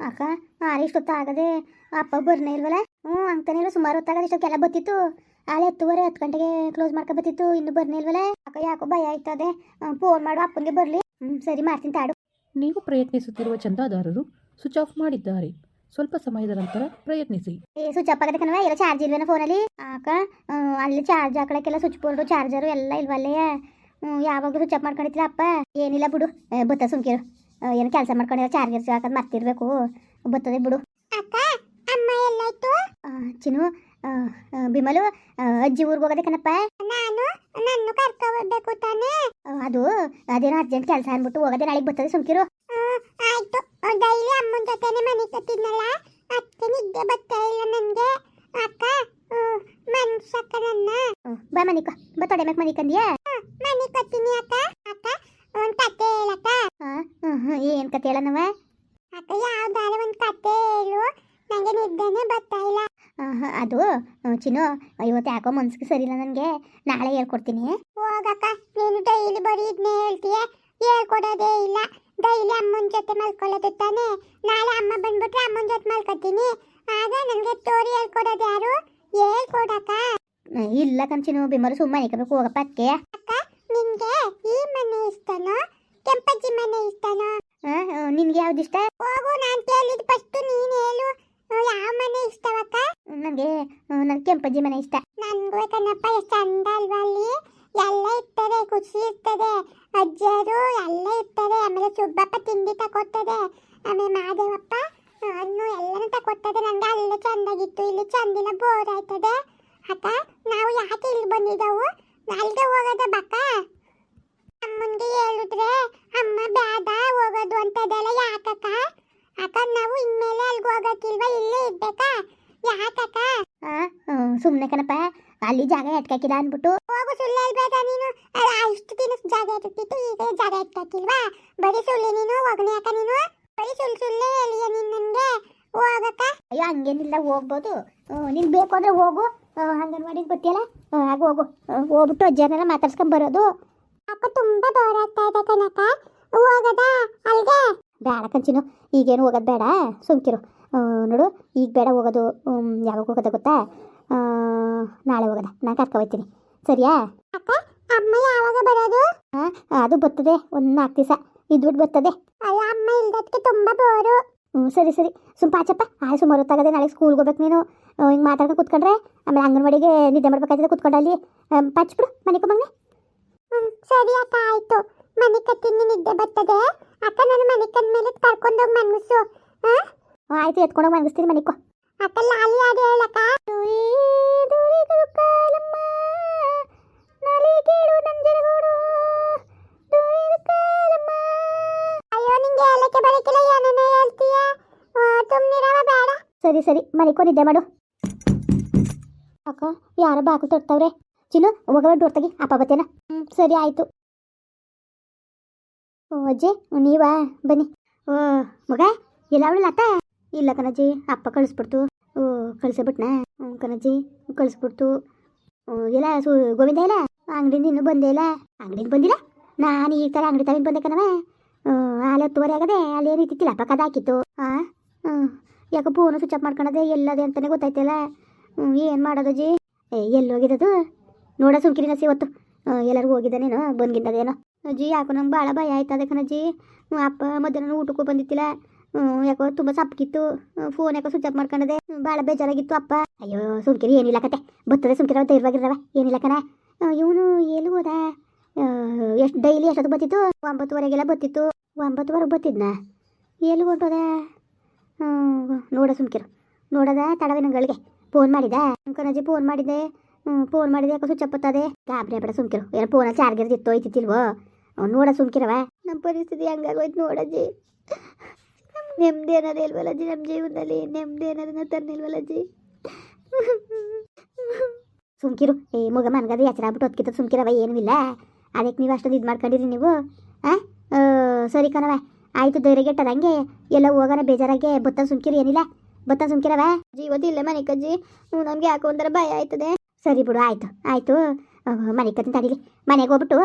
ಅಕ್ಕ ಆರು ಇಷ್ಟೊತ್ತು ಆಗದೆ ಅಪ್ಪ ಬರ್ನೇ ಇಲ್ವಲ್ಲ ಹ್ಞೂ ಅಂತಾನೆ ಇಲ್ಲ ಸುಮಾರು ಹೊತ್ತಾಗದೆ ಇಷ್ಟೊತ್ತೆಲ್ಲ ಬತ್ತಿತ್ತು ಅಲ್ಲಿ ಹತ್ತುವರೆ ಹತ್ತು ಗಂಟೆಗೆ ಕ್ಲೋಸ್ ಮಾಡ್ಕೊ ಬತ್ತಿತ್ತು ಇನ್ನು ಬರ್ನೇ ಇಲ್ವಲ್ಲ ಅಕ್ಕ ಯಾಕೋ ಭಯ ಆಯ್ತದೆ. ಫೋನ್ ಮಾಡು ಅಪ್ಪನಿಗೆ ಬರಲಿ. ಹ್ಞೂ ಸರಿ ಮಾಡ್ತೀನಿ ತಾಡು. ನೀವು ಪ್ರಯತ್ನಿಸುತ್ತಿರುವ ಚಂದಾದಾರರು ಸ್ವಿಚ್ ಆಫ್ ಮಾಡಿದ್ದಾರೆ. ಸ್ವಲ್ಪ ಸಮಯದ ನಂತರ ಪ್ರಯತ್ನಿಸಿ. ಏ ಸ್ವಿಚ್ ಆಫ್ ಆಗದೆ ಕಣವ ಎಲ್ಲ ಚಾರ್ಜ್ ಇಲ್ವೇನ ಫೋನಲ್ಲಿ ಅಕ್ಕ ಆ, ಅಲ್ಲಿ ಚಾರ್ಜ್ ಹಾಕೊಳಕ್ಕೆಲ್ಲ ಸ್ವಿಚ್ ಬೋರ್ಡು ಚಾರ್ಜರು ಎಲ್ಲ ಇಲ್ವಲ್ಲೇ? ಹ್ಞೂ ಯಾವಾಗಲೂ ಸ್ವಿಚ್ ಆಫ್ ಮಾಡ್ಕೊಂಡಿತ್ತಿಲ್ಲ ಅಪ್ಪ? ಏನಿಲ್ಲ ಬಿಡು. ಬತ್ತ ಸುಮ್ಕಿರು. ಏನು ಕೆಲಸ ಮಾಡ್ಕೊಂಡಿರೋ ಚಾರ್ಜರ್ ಹಾಕೋದು ಮರ್ತಿರ್ಬೇಕು. ಬತ್ತದೆ ಬಿಡು. ಅಕ್ಕ ಅಮ್ಮ ಎಲ್ಲಾಯ್ತು? ಚಿನ್ನು ಬಿಮಲು ಅಜ್ಜಿ ಊರಿಗೆ ಹೋಗೋದೆ ಕಣಪ್ಪ. ನಾನು ನನ್ನ ಕರ್ಕೊ ಹೋಗ್ಬೇಕು ತಾನೇ ಅದು ಅದೇನೋ ಅರ್ಜೆಂಟ್ ಕೆಲಸ ಅಂದ್ಬಿಟ್ಟು ಹೋಗೋದೆ ನಾಳೆಗೆ ಬರ್ತದೆ ಸುಮ್ಕಿರು. ಆಯ್ತು. ಡೈಲಿ ಅಮ್ಮನ ಜೊತೆನೆ ಮನೆ ಕತ್ತಿದ್ನಲ್ಲ ಅತ್ತೆ ನಿದ್ದೆ ಬರ್ತಾ ಇಲ್ಲ ನನಗೆ ಅಕ್ಕ ಮನ್ಸಕ್ಕ ನನ್ನ. ಬಾ ಮನಿಕ. ಬಾ ತೊಡೆ ಮ್ಯಾಕ್ ಮನಿ ಕಂದಿಯಾ ಮನಿ ಅಕ್ಕ ಅಕ್ಕ. ಒಂದ್ ಕತೆ ಹೇಳಕ್ಕ? ಏನ್ ಕತೆ ಹೇಳನವ ಅಕ್ಕ ಯಾವ್ದಾರ ಒಂದು ಕತೆ ಹೇಳು. ನನಗೆ ನಿದ್ದೆನೆ ಬರ್ತಾ ಇಲ್ಲ. ಅದು ಚಿನ್ನು ಇವತ್ತು ಯಾಕೋ ಮನ್ಸಿಗೆ ಸರಿ ಇಲ್ಲ ನನಗೆ. ನಾಳೆ ಹೇಳ್ಕೊಡ್ತೀನಿ. ಹೋಗಕ್ಕ ನೀನು ಡೈಲಿ ಬರೀ ಇದನ್ನೇ ಹೇಳ್ತೀಯ? ಹೇಳ್ಕೊಡೋದೇ ಇಲ್ಲ. ಡೈಲಿ ಅಮ್ಮನ ಜೊತೆ ಮಲ್ಕೊಳ್ಳೋದು ತಾನೇ? ನಾಳೆ ಅಮ್ಮ ಬಂದ್ಬಿಟ್ರೆ ಅಮ್ಮನ ಜೊತೆ ಮಲ್ಕೊತೀನಿ. ಆಗ ನನಗೆ ಸ್ಟೋರಿ ಹೇಳ್ಕೊಡೋದು ಯಾರು? ಹೇಳ್ಕೊಡಕ್ಕ. ಇಲ್ಲ ಕಂಚಿನು ಬಿಮ್ಮರು ಸುಮ್ಮನೆ ಕಬೇಕು ಹೋಗಪ್ಪ ಅಕ್ಕ ನಿನ್ಗೆ ಈ ಮನೆ ಇಷ್ಟನಾ? ಕೆಂಪಜ್ಜಿ ಮನೆ ಇಷ್ಟನಾ? ನಿನ್ಗೆ ಯಾವ್ದು ಇಷ್ಟ? ಹೋಗು ನಾನು ಕೇಳಿದ್ ಫಸ್ಟ್ ನೀನ್ ಹೇಳು. ಯಾವ ಮನೆ ಇಷ್ಟವಕ್ಕ? ನನಗೆ ನನಗೆ ಕೆಂಪಜ್ಜಿ ಮನೆ ಇಷ್ಟ. ನನ್ಗೂ ಕಣಪ್ಪ ಎಷ್ಟು ಚಂದ ಅಲ್ವಾ ಅಲ್ಲಿ? ಎಲ್ಲ ಇರ್ತದೆ ಖುಷಿ ಇರ್ತದೆ. ಅಜ್ಜರು ಎಲ್ಲ ಇರ್ತದೆ ಆಮೇಲೆ ಸುಬ್ಬಪ್ಪ ತಿಂಡಿ ತಕೊಡ್ತದೆ ಆಮೇಲೆ ಮಾದೇವಪ್ಪ ಅನ್ನು ಎಲ್ಲನೂ ತಕೊಡ್ತದೆ ನಂಗೆ ಅಲ್ಲೇ ಚಂದಾಗಿತ್ತು ಇಲ್ಲಿ ಚಂದಿನ ಬೋರ್ ಆಯ್ತದೆ. ಅಕ್ಕ ನಾವು ಯಾಕೆ ಇಲ್ಲಿ ಬಂದಿದ್ದವು? ಅಲ್ಲಿಗೆ ಹೋಗೋದ ಬಕ್ಕ? ಅಮ್ಮನಿಗೆ ಹೇಳಿದ್ರೆ ಅಮ್ಮ ಬೇಡ ಹೋಗೋದು ಅಂತದೆಲ್ಲ ಯಾಕಕ್ಕ? ಅಕ್ಕ ನಾವು ಇನ್ಮೇಲೆ ಅಲ್ಲಿಗೆ ಹೋಗಕ್ಕಿಲ್ವಾ ಇಲ್ಲೇ ಇರ್ಬೇಕಾ? ಯಾಕಕ್ಕ? ಸುಮ್ಮನೆ ಕಣಪ್ಪ ಅಲ್ಲಿ ಜಾಗ ಎಟ್ಕಾಕಿಲ್ಲ ಅಂದ್ಬಿಟ್ಟು. ಹೋಗು ಸುಳ್ಳು ಹೇಳ್ಬೇಡ ನೀನು. ಅಷ್ಟು ಇಷ್ಟು ದಿನ ಜಾಗ ಎಟ್ಕಿತ್ತು ಈಗ ಜಾಗ ಎಟ್ಕಾಕಿಲ್ವಾ? ಬರೀ ಸುಳ್ಳು ನೀನು ಹೋಗನೆ ಯಾಕ ನೀನು. ಬರೀ ಸುಳ್ಳು ಸುಳ್ಳು ಹೇಳಿಯ ನೀನು ನನಗೆ. ಹೋಗಕ್ಕ? ಅಯ್ಯೋ ಹಂಗೇನಿಲ್ಲ ಹೋಗ್ಬೋದು. ನೀನು ಬೇಕು ಅಂದ್ರೆ ಹೋಗು. ಅಂಗನವಾಡಿಗೆ ಗೊತ್ತಿಲ್ಲ ಆಗ ಹೋಗು. ಹೋಗ್ಬಿಟ್ಟು ಅಜ್ಜನೆಲ್ಲ ಮಾತಾಡ್ಸ್ಕೊಂಡ್ ಬರೋದು. ಅಕ್ಕ ತುಂಬಾ ಬೋರ್ ಆಗ್ತಾ ಇದೆ ಕಣಕ್ಕ. ಹೋಗದ? ಅಲ್ಗೆ? ಬೇಡ ಕಂಚಿನು ಈಗೇನು ಹೋಗೋದು ಬೇಡ. ಸುಮ್ಕಿರು. ನೋಡು ಈಗ ಬೇಡ ಹೋಗೋದು. ಯಾವಾಗ ಹೋಗೋದ ಗೊತ್ತಾ? ನಾಳೆ ಹೋಗದ ನಾನು ಕರ್ಕೊ ಹೋಗ್ತೀನಿ. ಸರಿಯಾ? ಅಕ್ಕ ಅಮ್ಮ ಯಾವಾಗ ಬರೋದು? ಅದು ಬರ್ತದೆ. ಒಂದು ನಾಲ್ಕು ದಿವಸ. ಇದ್ಬಿಟ್ಟು ಬರ್ತದೆ. ಅಯ್ಯೋ ಅಮ್ಮ ಇಲ್ದಕ್ಕೆ ತುಂಬಾ ಬೋರು ಹ್ಞೂ ಸರಿ ಸರಿ. ಸುಮ್ ಪಾಚಪ್ಪ ಆಯ್ ಸುಮಾರು ಹೊತ್ತಾಗದೆ ನಾಳೆ ಸ್ಕೂಲ್ಗೆ ಹೋಗ್ಬೇಕು ನೀನು. ಹಿಂಗೆ ಮಾತಾಡ್ಕೊಂಡು ಕೂತ್ಕೊಂಡ್ರೆ ಆಮೇಲೆ ಅಂಗನವಾಡಿಗೆ ನಿದ್ದೆ ಮಾಡ್ಬೇಕಾಗ್ತದೆ ಕೂತ್ಕೊಂಡು ಅಲ್ಲಿ. ಪಚ್ಬಿಡು ಮನೆಗೆ ಬಂದ್ರೆ ಹ್ಞೂ ಸರಿ ಅಕ್ಕ ಆಯಿತು. ಮನೆ ಕತ್ತಿನ ನಿದ್ದೆ ಬರ್ತದೆ. ಅಕ್ಕ ನಾನು ಮನೆ ಮೇಲೆ ಕರ್ಕೊಂಡೋಗಿ ಮನಸ್ಸು ಹಾಂ? ಆಯ್ತು ಎತ್ಕೊಂಡೋಗಿ ಮನಗಿಸ್ತೀನಿ ಮನಿಕೋ ಅಕ್ಕ ಲಾಲಿ ಯಾರು ಹೇಳಕ್ಕ ಅಯ್ಯೋ ನಿಂಗೆ ಹೇಳಕ್ಕೆ ಬರಕಿಲ್ಲ ಏನೇನೋ ಸರಿ ಸರಿ ಮನಿಕೋ ನಿದ್ದೆ ಮಾಡು. ಅಕ್ಕ, ಯಾರ ಬಾಕು ತೊಡ್ತಾವ್ರೆ ಚಿನ್ನು ಒಗವ ಡೋರ್ ತೆಗಿ, ಅಪ್ಪ ಬತ್ತೇನ ಸರಿ, ಆಯ್ತು. ಓ, ಅಜ್ಜಿ, ನೀವಾ? ಬನ್ನಿ. ಓ, ಮಗ, ಎಲ್ಲ ಅವಳು ಅತ್ತ? ಇಲ್ಲ ಕಣಜ್ಜಿ, ಅಪ್ಪ ಕಳಿಸ್ಬಿಡ್ತು. ಓ, ಕಳಿಸ್ಬಿಟ್ನ? ಹ್ಞೂ ಕಣಜ್ಜಿ, ಕಳಿಸ್ಬಿಡ್ತು. ಓ, ಎಲ್ಲ ಸು, ಗೋವಿಂದ ಇಲ್ಲ ಅಂಗಡಿಯಿಂದ ಇನ್ನೂ ಬಂದೇ ಇಲ್ಲ? ಅಂಗಡಿಗೆ ಬಂದಿಲ್ಲ? ನಾನು ಈ ಥರ ಅಂಗಡಿ ತಗೊಂಡು ಬಂದೆ ಕಣವ ಹಾಲು ಹತ್ತುವರೆ ಆಗದೆ, ಅಲ್ಲಿ ಏನು ಇತ್ತಿಲ್ಲ ಅಪ್ಪ ಕದ ಹಾಕಿತ್ತು. ಹಾಂ ಹ್ಞೂ ಯಾಕೆ ಫೋನು ಸ್ವಿಚ್ ಆಫ್ ಮಾಡ್ಕೊಳದೆ ಎಲ್ಲದೆ ಅಂತಲೇ ಗೊತ್ತಾಯ್ತಲ್ಲ? ಏನು ಜಿ ಏ, ಎಲ್ಲಿ ಹೋಗಿದ್ದದು? ನೋಡ ಸುಮ್ಕಿರಿ ನಸಿ ಇವತ್ತು. ಎಲ್ಲರೂ ಹೋಗಿದ್ದಾನೇನೋ ಬಂದ್ಗಿದ್ದದೇನೋ ಅಜ್ಜಿ, ಯಾಕೋ ನಂಗೆ ಭಾಳ ಭಯ ಆಯ್ತು ಅದಕ್ಕೆ ಅಜ್ಜಿ. ಅಪ್ಪ ಮಧ್ಯಾಹ್ನ ಊಟಕ್ಕೂ ಬಂದಿತ್ತಿಲ್ಲ. ಯಾಕೋ ತುಂಬ ಸಪ್ಪಗಿತ್ತು. ಫೋನ್ ಯಾಕೋ ಸ್ವಿಚ್ ಆಫ್ ಮಾಡ್ಕೊಂಡದೆ ಭಾಳ ಬೇಜಾರಾಗಿತ್ತು ಅಪ್ಪ. ಅಯ್ಯೋ, ಸುಮ್ಕಿರಿ, ಏನಿಲ್ಲ ಕತೆ. ಬರ್ತದೆ ಸುಮ್ಕಿರ ಧೈರ್ಯವಾಗಿರವ ಏನಿಲ್ಲ ಕಣ. ಇವನು ಎಲ್ಲಿ ಹೋದ? ಎಷ್ಟು ಡೈಲಿ ಎಷ್ಟೊತ್ತು ಬತ್ತಿತ್ತು ಒಂಬತ್ತುವರೆಗೆಲ್ಲ ಬತ್ತಿತ್ತು ಒಂಬತ್ತುವರೆಗೆ ಬತ್ತಿದ್ನ ಎಲ್ಲಿ ಹೊಂಟೋದ ನೋಡ ಸುಮ್ಕಿರು. ನೋಡದ ತಡವಿನಗಳಿಗೆ ಫೋನ್ ಮಾಡಿದ. ಕಣಜ್ಜಿ ಫೋನ್ ಮಾಡಿದೆ. ಫೋನ್ ಮಾಡಿದೆ ಯಾಕೋ ಸ್ವಿಚ್ ಅಪ್ಪತ್ತದೆ ಗಾಬರಿ ಬೇಡ ಸುಮ್ಕಿರು. ಏನೋ ಫೋನಲ್ಲಿ ಚಾರ್ಜರ್ ಇತ್ತು ಹೋಯ್ತಿತ್ತಿಲ್ವೋ ಅವ್ನು ನೋಡ ಸುಮ್ಕಿರವ ನಮ್ಮ ಪರಿಸ್ಥಿತಿ ಹಂಗಾಗೋಯ್ತು ನೋಡಜ್ಜಿ. ನೆಮ್ಮದಿ ಅನ್ನೋದೇ ಇಲ್ವಲ್ಲಜ್ಜಿ ನಮ್ಮ ಜೀವನದಲ್ಲಿ? ನೆಮ್ಮದಿ ಅನ್ನೋದನ್ನ ತರ್ನಿಲ್ವಲ್ಲಜ್ಜಿ ಸುಮ್ಕಿರು. ಏ ಮಗ ಮನ್ಗದ ಎಚ್ಚರ ಆಗ್ಬಿಟ್ಟು ಹೊತ್ಕಿತ್ತ ಸುಮ್ಕಿರವ ಏನೂ ಇಲ್ಲ. ಅದಕ್ಕೆ ನೀವು ಅಷ್ಟೊಂದು ಇದು ಮಾಡ್ಕೊಂಡಿರಿ ನೀವು. ಆ, ಸರಿ ಕಣವ ಆಯಿತು ಧೈರ್ಯಗೆಟ್ಟದ ಹಂಗೆ ಎಲ್ಲ ಹೋಗೋಣ ಬೇಜಾರಾಗೆ ಬತ್ತ ಸುಮ್ಕಿರಿ ಏನಿಲ್ಲ. ಬತ್ತ ಸುಮ್ಕಿರವ? ಅಜ್ಜಿ ಇವತ್ತಿಲ್ಲ ಮನೆ ಕಜ್ಜಿ. ನಮ್ಗೆ ಯಾಕೋ ಒಂಥರ ಭಯ ಆಯ್ತದೆ. ಸರಿ ಬಿಡು, ಆಯ್ತು ಆಯ್ತು. ಮನೆ ಕತ್ತಿನ ಮನೆಗೆ ಹೋಗ್ಬಿಟ್ಟು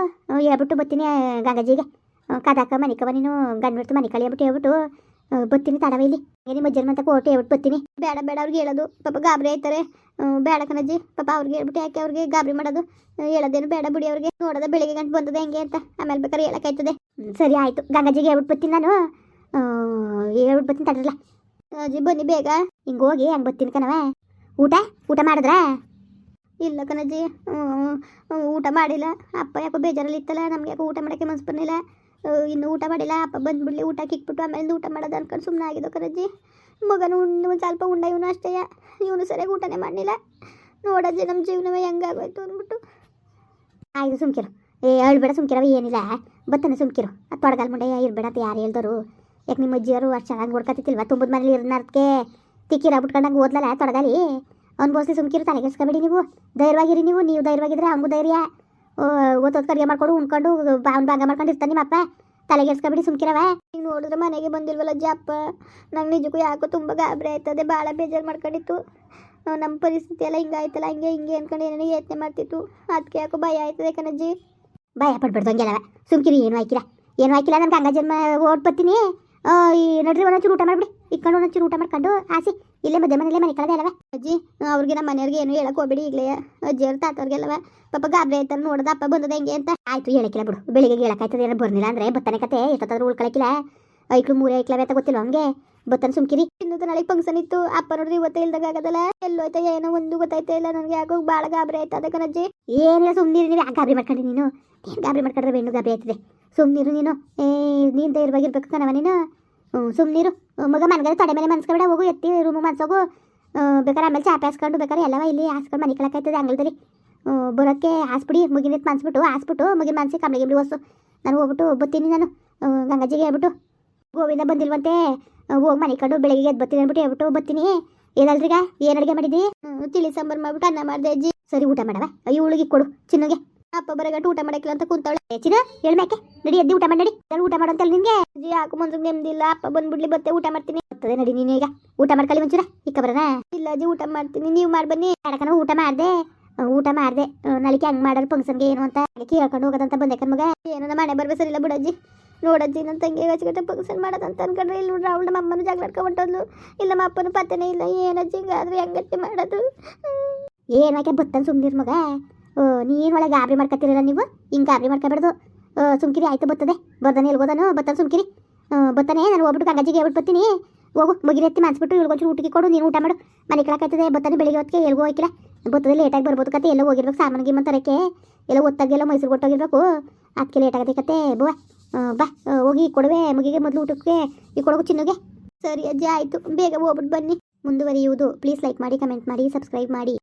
ಹೇಳ್ಬಿಟ್ಟು ಬರ್ತೀನಿ ಗಂಗಾಜಿಗೆ ಕದಾಕ ಮನೆ ಕವ ನೀನು, ಗಂಡು ಬಿಡ್ತು ಮನೆ ಹೇಳ್ಬಿಟ್ಟು ಹೇಳ್ಬಿಟ್ಟು. ಬರ್ತೀನಿ ತಡವ ಇಲ್ಲಿ ನಿಮ್ಮ ಅಜ್ಜನ ಮತ್ತೆ ಕೋಟೆ ಹೇಳ್ಬಿಟ್ಟು ಬರ್ತೀನಿ. ಬೇಡ ಬೇಡ, ಅವ್ರಿಗೆ ಹೇಳೋದು. ಪಾಪ ಗಾಬರಿ ಆಯ್ತಾರೆ. ಬೇಡ ಕಣಜ್ಜಿ. ಪಾಪ ಅವ್ರಿಗೆ ಹೇಳ್ಬಿಟ್ಟು ಯಾಕೆ ಅವ್ರಿಗೆ ಗಾಬರಿ ಮಾಡೋದು? ಹೇಳೋದೇನು ಬೇಡ ಬಿಡಿ ಅವ್ರಿಗೆ. ನೋಡೋದ ಬೆಳಿಗ್ಗೆ ಗಂಟು ಬಂದದ ಹೆಂಗೆ ಅಂತ. ಆಮೇಲೆ ಬೇಕಾದ್ರೆ ಹೇಳೋಕ್ಕಾಯ್ತದೆ ಸರಿ ಆಯಿತು. ಗಂಗಾಜಿಗೆ ಹೇಳ್ಬಿಟ್ಟು ಬರ್ತೀನಿ ನಾನು. ಹೇಳ್ಬಿಟ್ಟು ಬರ್ತೀನಿ ತಡ್ರಲ್ಲ. ಅಜ್ಜಿ ಬನ್ನಿ ಬೇಗ. ಹಿಂಗೆ ಹೋಗಿ ಹಂಗೆ ಬರ್ತೀನಿ ಕಣವ ಊಟ? ಊಟ ಮಾಡಿದ್ರಾ? ಇಲ್ಲ ಕಣಜ್ಜಿ. ಊಟ ಮಾಡಿಲ್ಲ. ಅಪ್ಪ ಯಾಕೋ ಬೇಜಾರಲ್ಲಿ ಇತ್ತಲ್ಲ ನಮ್ಗೆ ಯಾಕೋ ಊಟ ಮಾಡೋಕ್ಕೆ ಮನ್ಸು ಬಂದಿಲ್ಲ ಇನ್ನು ಊಟ ಮಾಡಿಲ್ಲ, ಅಪ್ಪ ಬಂದ್ಬಿಡ್ಲಿ ಊಟ ಕಿಕ್ಬಿಟ್ಟು ಆಮೇಲೆ ಊಟ ಮಾಡೋದು ಅನ್ಕೊಂಡು ಸುಮ್ಮನೆ ಆಗಿದ್ದು ಕರಜ್ಜಿ ಮಗನು ಒಂದು ಸ್ವಲ್ಪ ಉಂಡ, ಇವನು ಅಷ್ಟೇ, ಇವನು ಸರಿಯಾಗಿ ಊಟನೇ ಮಾಡಲಿಲ್ಲ. ನೋಡಜ್ಜಿ ನಮ್ಮ ಜೀವನವೇ ಹೆಂಗಾಗೋಯ್ತು ಅಂದ್ಬಿಟ್ಟು. ಆಯ್ತು ಸುಮ್ಕಿರು. ಏ ಅಳ್ಬೇಡ ಸುಮ್ಕಿರವ ಏನಿಲ್ಲ. ಬತ್ತಾನೆ ಸುಮ್ಕಿರು. ಅದು ತೊಡಗಲ್ ಮುಂಡೆ ಇರ್ಬೇಡ ಅಂತ ಯಾರು ಹೇಳ್ದರು. ಯಾಕೆ ನಿಮ್ಮ ಅಜ್ಜಿಯವರು ಅಷ್ಟು ಚೆನ್ನಾಗಿ ನೋಡ್ಕೊತಿತ್ತಿಲ್ವ ತುಂಬದ ಮನೇಲಿ ಇರೋದಕ್ಕೆ ತಿಕ್ಕಿರ ಬಿಟ್ಕೊಂಡಂಗೆ ಓದ್ಲಲ್ಲ, ತೊಡಗಲಿ. ಅವ್ನು ಬೋಸ್ಲಿ ಸುಮ್ಕಿರು, ತಲೆಗೆಡ್ಸ್ಕೊಬೇಡಿ ನೀವು. ಧೈರ್ಯವಾಗಿರಿ ನೀವು. ನೀವು ಧೈರ್ಯವಾಗಿದ್ರೆ ಹಂಗೂ ಧೈರ್ಯ. ಓದೋದು ಕರಿಯ ಮಾಡ್ಕೊಂಡು ಉಣ್ಕೊಂಡು ಬಾವನ್ ಭಾಗ ಮಾಡ್ಕೊಂಡು ಇರ್ತಾನೆ ನಿಮ್ಮಪ್ಪ ಎಸ್ಕೊಬಿಡಿ ಸುಮ್ಕಿರವ. ಈಗ ನೋಡಿದ್ರೆ ಮನೆಗೆ ಬಂದಿಲ್ವಲ್ಲ ಜಾಪ ಅಪ್ಪ? ನಂಗೆ ನಿಜಕ್ಕೂ ಯಾಕೋ ತುಂಬ ಗಾಬರಿ ಆಯ್ತದೆ ಭಾಳ ಬೇಜಾರು ಮಾಡ್ಕೊಂಡಿತ್ತು. ನಮ್ಮ ಪರಿಸ್ಥಿತಿ ಎಲ್ಲ ಹಿಂಗಾಯ್ತಲ್ಲ ಹಿಂಗೆ ಹಿಂಗೆ ಅಂದ್ಕೊಂಡು ಏನೇನೋ ಯೋಚನೆ ಮಾಡ್ತಿತ್ತು. ಅದಕ್ಕೆ ಯಾಕೋ ಭಯ ಆಯ್ತದೆ ಕಣಜ್ಜಿ. ಭಯ ಪಡ್ಬಾರ್ದು ಹಂಗೆಲ್ಲವ ಸುಮ್ಕಿರಿ ಏನು ಹಾಕಿಲ್ಲ. ಏನು ಹಾಕಿಲ್ಲ ನನ್ಗೆ ಹಂಗ ಜನ್ಮ ಬರ್ತೀನಿ. ಆ, ಈ ನಡ್ರಿ ಒಂದೊಂಚೂರು ಊಟ ಮಾಡ್ಬಿಡಿ. ಇಕ್ಕೊಂಡು ಒಂದೊಂಚೂರು ಊಟ ಮಾಡ್ಕೊಂಡು ಆಸಿ ಇಲ್ಲೇ ಮಧ್ಯ ಮನೇಲೆ ಮನೆ ಕಳೆದ ಅಲ್ಲವ? ಅಜ್ಜಿ, ಅವ್ರಿಗೆ ನಮ್ಮ ಮನೆಯವ್ರಿಗೆ ಏನು ಹೇಳಕ್ ಹೋಗ್ಬೇಡಿ ಈಗಲೇ. ಅಜ್ಜಿಯವ್ರ ತಾತವ್ರಿಗೆಲ್ಲವ ಪಾಪ ಗಾಬರಿ ಆಯ್ತಾರೆ ನೋಡ್ದ ಅಪ್ಪ ಬಂದದ ಹೆಂಗೆ ಅಂತ. ಆಯ್ತು ಹೇಳಕ್ಕಿಲ್ಲ ಬಿಡು. ಬೆಳಿಗ್ಗೆ ಹೇಳಕ್ಕಾಯ್ತದೆ ಏನೋ ಬರ್ನಿಲ್ಲ ಅಂದ್ರೆ ಬತ್ತಾನೆ ಕತೆ, ಎಷ್ಟೊತ್ತಾದ್ರೂ ಉಳ್ಕೊಳಕ್ಕಿಲ್ಲ. ಐಕ್ಳು ಮೂರೇ ಐಕ್ಲವೆ ಅಂತ ಗೊತ್ತಿಲ್ಲ ಹಂಗೆ? ಬತ್ತನ ಸುಮ್ಕಿರಿ. ಇನ್ನೊಂದು ನಾಳೆ ಫಂಕ್ಷನ್ ಇತ್ತು. ಅಪ್ಪ ನೋಡ್ರಿ ಇವತ್ತೇ ಇಲ್ದಾಗ ಆಗದಲ್ಲ. ಎಲ್ಲೋಯ್ತ ಏನೋ ಒಂದು ಗೊತ್ತಾಯ್ತಾ ಇಲ್ಲ ನನಗೆ. ಯಾಕೋ ಭಾಳ ಗಾಬರಿ ಆಯ್ತದೆ ಕಣಜ್ಜಿ? ಏನಿಲ್ಲ ಸುಮ್ಮನಿರಿ ನೀವು. ಯಾಕೆ ಗಾಬರಿ ಮಾಡ್ಕೊಂಡಿ ನೀನು? ಏನು ಗಾಬರಿ ಮಾಡ್ಕೊಂಡ್ರೆ ಬೆಣ್ಣು ಗಾಬರಿ ಆಯ್ತದೆ. ಸುಮ್ಮನಿರು ನೀನು. ಏ, ನೀನು ಧೈರ್ಯವಾಗಿರ್ಬೇಕು ಕಣವ ನೀನು. ಸುಮ್ಮನಿರು ಮಗ ಮನ್ಗಡೆ ತಡೆ ಮೇಲೆ ಮನ್ಸ್ಕೊಬೇಡ ಹೋಗು, ಎತ್ತಿ ರೂಮ್ ಮನ್ಸೋಗು. ಬೇಕಾದ್ರೆ ಆಮೇಲೆ ಚಾಪೆ ಹಾಸ್ಕೊಂಡು ಬೇಕಾದ್ರೆ ಎಲ್ಲವ ಇಲ್ಲಿ ಹಾಸ್ಕೊಂಡು ಮನೆ ಕಳಕಾಯ್ತದೆ ಅಂಗಳದಲ್ಲಿ. ಬರೋಕ್ಕೆ ಹಾಸ್ಬಿಡಿ ಮುಗಿನ ಮನ್ಸ್ಬಿಟ್ಟು, ಹಾಸ್ಬಿಟ್ಟು ಮುಗಿನ ಮನ್ಸಿ ಕಮ್ಮಿ ಬಿಡಿ ಹೊಸು ನಾನು ಹೋಗ್ಬಿಟ್ಟು ಬತ್ತೀನಿ ನಾನು. ಗಂಗಾಜಿಗೆ ಹೇಳ್ಬಿಟ್ಟು, ಗೋವಿಂದ ಬಂದಿಲ್ವಂತೆ. ಹೋಗಿ ಮನೆ ಕಡು ಬೆಳಗ್ಗೆ ಎದ್ದು ಬರ್ತೀನಿ ಅಂದ್ಬಿಟ್ಟು ಹೇಳ್ಬಿಟ್ಟು ಬರ್ತೀನಿ ಏನಲ್ರಿಗ? ಏನು ಅಡುಗೆ ಮಾಡಿದ್ದಿ ತಿಳಿ ಸಾಂಬಾರು ಮಾಡ್ಬಿಟ್ಟು ಅನ್ನ ಮಾಡಿದೆ ಅಜ್ಜಿ. ಸರಿ, ಊಟ ಮಾಡವ? ಉಳುಗಿ ಕೊಡು, ಚಿನ್ನಗೆ. ಅಪ್ಪ ಬರಗಟ್ಟು ಊಟ ಮಾಡಕ್ಕಿಲ್ಲ ಅಂತ ಕುಂತವಳೆ. ಹೆಚ್ಚಿನ ಹೇಳ್ಮ್ಯಾಕೆ ನಡಿ ಎದ್ದು ಊಟ ಮಾಡಿ ಮಾಡೋ ಊಟ ಮಾಡಂತಲ್ಲ ನಿನ್ಗೆ. ಅಜ್ಜಿ, ಯಾಕೆ ಮನಸು ನೆಮ್ಮದಿಲ್ಲ ಅಪ್ಪ ಬಂದ್ಬಿಡ್ಲಿ, ಬತ್ತೆ, ಊಟ ಮಾಡ್ತೀನಿ. ಬರ್ತದೆ, ನಡಿ ನೀನು ಈಗ. ಊಟ ಮಾಡ್ಕೊಳ್ಳಿ ಮಂಚೂರ ಇಕ್ಕ ಬರೋಣ. ಇಲ್ಲ ಅಜ್ಜಿ, ಊಟ ಮಾಡ್ತೀನಿ. ನೀವು ಮಾಡಿ ಬನ್ನಿ. ಅಡಕನ ಊಟ ಮಾಡಿದೆ. ಊಟ ಮಾಡಿದೆ. ನಳಿಕೆ ಹಂಗೆ ಮಾಡಾರ ಫಂಕ್ಷನ್ಗೆ ಏನು ಅಂತ ಕೇಳ್ಕೊಂಡು ಹೋಗೋದಂತ ಬಂದೆ ಕಣ್ಮಗ ಏನೋ ನಮ್ಮ ಮನೆ ಬರ್ಬೇಕು ಸರಿಲ್ಲ ಬಿಡಜ್ಜಿ ನೋಡಜ್ಜಿ ನನ್ನ ತಂಗಿ ಹಚ್ಚಿಗಟ್ಟೆ ಫಂಕ್ಷನ್ ಮಾಡೋದಂತ ಅನ್ಕೊಂಡ್ರೆ ಇಲ್ಲಿ ನೋಡ್ರಿ ಅವಳು ನಮ್ಮ ಅಮ್ಮನ ಜಾಗ್ಲಾಡ್ಕೊಂಡ್ಬಿಟ್ಟದ್ಲು ಇಲ್ಲ ನಮ್ಮ ಅಪ್ಪನ ಪತ್ತೆನೇ ಇಲ್ಲ. ಏನಜ್ಜಿ ಹಿಂಗಾದ್ರೆ ಹೆಂಗತ್ತೆ ಮಾಡೋದು? ಏನಾಕೆ ಬತ್ತನ್ ಸುಮ್ಮನಿರ್ ಮಗ? ನೀನು ಒಳಗೆ ಗಾಬರಿ ಮಾಡ್ಕೊತಿರಲ್ಲ ನೀವು? ಹಿಂಗೆ ಗಾಬರಿ ಮಾಡ್ಕೊಬಾರ್ದು ಸುಮ್ಕಿರಿ ಆಯ್ತು ಬತ್ತದೆ. ಬರ್ದಾನೆ ಎಲ್ಗೋದಾನು ಬತ್ತಾನೆ ಸುಮ್ಕಿರಿ. ಆ, ಬತ್ತಾನೆ ನಾನು ಹೋಗ್ಬಿಟ್ಟು ಗಂಗಾಜಿಗೆ ಹೇಳ್ಬಿಟ್ಟು ಬರ್ತೀನಿ. ಹೋಗು ಮುಗಿರಿ ಎತ್ತಿ ಮಾಡಿಸ್ಬಿಟ್ಟು ಇಳ್ಗೊಂಚೂರು ಊಟಕ್ಕೆ ಕೊಡು ನೀನು ಊಟ ಮಾಡು. ಮನೆ ಕಳಕಾಯ್ತದೆ ಬತ್ತಾನೆ ಬೆಳಿಗ್ಗೆ ಹೊತ್ತಿಗೆ ಎಲ್ಗೋ ಹೋಗಿಲ್ಲ ಬರ್ತದೆ ಲೇಟಾಗಿ ಬರ್ಬೋದು ಕತೆ ಎಲ್ಲ ಹೋಗಿರ್ಬೇಕು ಸಾಮಾನು ಗಿಮ್ಮನ್ ತರಕ್ಕೆ ಎಲ್ಲ ಒತ್ತಾಗೆಲ್ಲ ಮೈಸೂರು ಕೊಟ್ಟೋಗಿರ್ಬೇಕು ಅದಕ್ಕೆ ಲೇಟ್ ಆಗತ್ತೆ ಕತೆ ಬುವ. ಬಾ ಹೋಗಿ ಕೊಡುವೆ ಮುಗಿಗೆ ಮೊದಲು ಊಟಕ್ಕೆ ಈ ಕೊಡಗು ಚಿನ್ನಗೆ. ಸರಿ ಅಜ್ಜಿ ಆಯಿತು ಬೇಗ ಹೋಗ್ಬಿಟ್ಟು ಬನ್ನಿ. ಮುಂದುವರಿಯುವುದು. ಪ್ಲೀಸ್ ಲೈಕ್ ಮಾಡಿ ಕಮೆಂಟ್ ಮಾಡಿ ಸಬ್ಸ್ಕ್ರೈಬ್ ಮಾಡಿ.